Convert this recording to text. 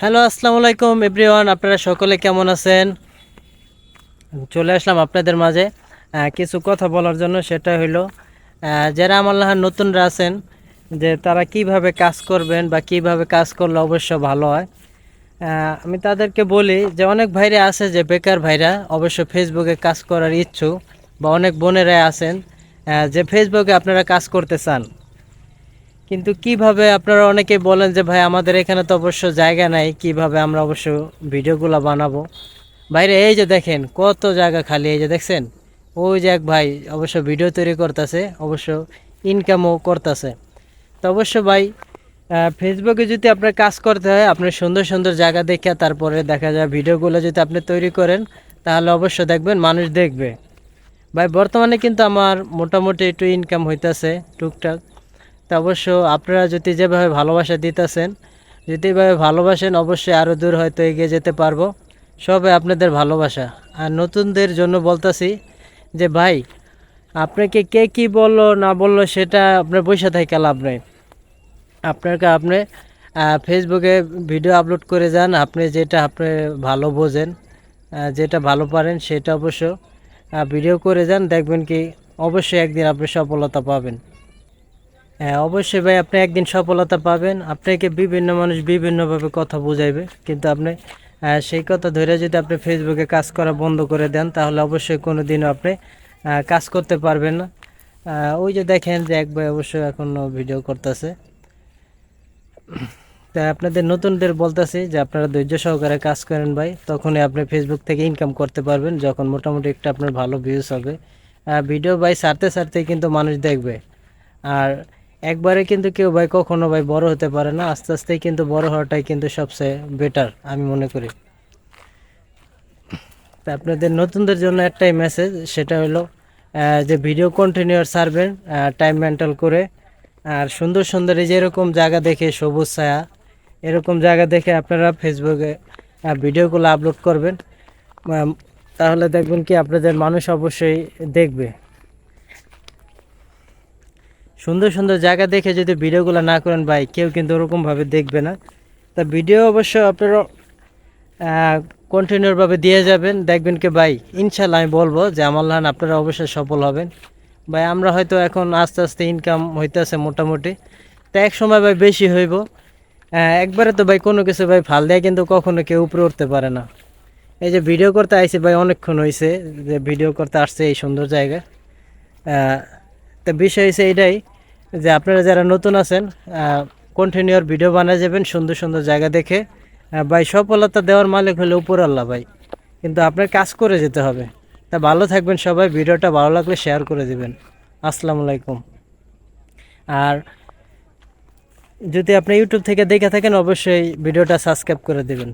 Hello, আসসালামু আলাইকুম, everyone, আপনারা সকলে কেমন আছেন? চলে আসলাম আপনাদের মাঝে। কিছু কথা বলার জন্য সেটা হইল যারা আমার নতুনরা আছেন, যে তারা কীভাবে কাজ করবেন বা কীভাবে কাজ করলে অবশ্য ভালো হয় আমি তাদেরকে বলি যে অনেক ভাইরা আছে যে বেকার ভাইরা, অবশ্য ফেসবুকে কাজ করার ইচ্ছুক বা অনেক বোনেরাই আছেন যে ফেসবুকে আপনারা কাজ করতে চান। কিন্তু কীভাবে আপনারা অনেকে বলেন যে, ভাই, আমাদের এখানে তো অবশ্য জায়গা নাই, কীভাবে আমরা অবশ্য ভিডিওগুলো বানাবো? বাইরে এই যে দেখেন, কত জায়গা খালি, এই যে দেখছেন? ওই যে এক ভাই অবশ্য ভিডিও তৈরি করতেছে, অবশ্য ইনকামও করতেছে। তো অবশ্য ভাই ফেসবুকে যদি আপনার কাজ করতে হয় আপনার সুন্দর সুন্দর জায়গা দেখে তারপরে দেখা যায় ভিডিওগুলো যদি আপনি তৈরি করেন, তাহলে অবশ্য দেখবেন মানুষ দেখবে। ভাই, বর্তমানে কিন্তু আমার মোটামুটি একটু ইনকাম হইতাছে, টুকটাক। তা অবশ্য আপনারা যদি যেভাবে ভালোবাসা দিতেছেন, যদি এভাবে ভালোবাসেন, অবশ্যই আরও দূর হয়তো এগিয়ে যেতে পারব। সবে আপনাদের ভালোবাসা। আর নতুনদের জন্য বলতাছি যে, ভাই, আপনাকে কে কি বলল, না বলল, সেটা আপনার বসে থাকে লাভ নেই। আপনাকে আপনি ফেসবুকে ভিডিও আপলোড করে যান। আপনি যেটা আপনি ভালো বোঝেন যেটা ভালো পারেন, সেটা অবশ্য ভিডিও করে যান। দেখবেন কি, অবশ্যই একদিন আপনি সফলতা পাবেন। হ্যাঁ অবশ্যই ভাই, আপনি একদিন সফলতা পাবেন। আপনাকে বিভিন্ন মানুষ বিভিন্নভাবে কথা বুঝাইবে। কিন্তু আপনি সেই কথা ধরে যদি আপনি ফেসবুকে কাজ করা বন্ধ করে দেন, তাহলে অবশ্যই কোনো দিনও আপনি কাজ করতে পারবেন না। ওই যে দেখেন যে এক ভাই অবশ্যই এখন ভিডিও করতেছে। তাই আপনাদের নতুনদের বলতেছি যে আপনারা ধৈর্য সহকারে কাজ করেন ভাই, তখনই আপনি ফেসবুক থেকে ইনকাম করতে পারবেন, যখন মোটামুটি একটা আপনার ভালো ভিউজ হবে। ভিডিও ভাই সারতে সারতে কিন্তু মানুষ দেখবে। আর একবারে কিন্তু কেউ ভাই কখনো ভাই বড় হতে পারে না। আস্তে আস্তেই কিন্তু বড় হওয়াটাই কিন্তু সবচেয়ে বেটার আমি মনে করি। তা আপনাদের নতুনদের জন্য একটাই মেসেজ সেটা হলো যে ভিডিও কন্টিনিউয়ার ছাড়বেন টাইম মেন্টাল করে, আর সুন্দর সুন্দর এই যে এরকম জায়গা দেখে সবুজ ছায়া, এরকম জায়গা দেখে আপনারা ফেসবুকে ভিডিওগুলো আপলোড করবেন। তাহলে দেখবেন কি আপনাদের মানুষ অবশ্যই দেখবে। সুন্দর সুন্দর জায়গা দেখে যদি ভিডিওগুলো না করেন ভাই, কেউ কিন্তু ওরকমভাবে দেখবে না। তা ভিডিও অবশ্য আপনারা কন্টিনিউভাবে দিয়ে যাবেন। দেখবেন কি ভাই ইনশাল্লাহ আমি বলব যে আমার লান আপনারা অবশ্যই সফল হবেন। ভাই, আমরা হয়তো এখন আস্তে আস্তে ইনকাম হইতেছে মোটামুটি। তা এক সময় ভাই বেশি হইব। একবারে তো ভাই কোনো কিছু ভাই ফাল দেয় কিন্তু কখনো কেউ উপরে উঠতে পারে না। এই যে ভিডিও করতে আইছি ভাই অনেকক্ষণ হয়েছে যে ভিডিও করতে আসছে এই সুন্দর জায়গা। তো বিষয় হয়েছে এটাই যে আপনারা যারা নতুন আছেন কন্টিনিউর ভিডিও বানায় যাবেন, সুন্দর সুন্দর জায়গা দেখে। ভাই, সফলতা দেওয়ার মালিক হলে উপর আল্লাহ ভাই। কিন্তু আপনার কাজ করে যেতে হবে। তা ভালো থাকবেন সবাই, ভিডিওটা ভালো লাগলে শেয়ার করে দিবেন। আসসালামু আলাইকুম। আর যদি আপনি ইউটিউব থেকে দেখে থাকেন, অবশ্যই ভিডিওটা সাবস্ক্রাইব করে দেবেন।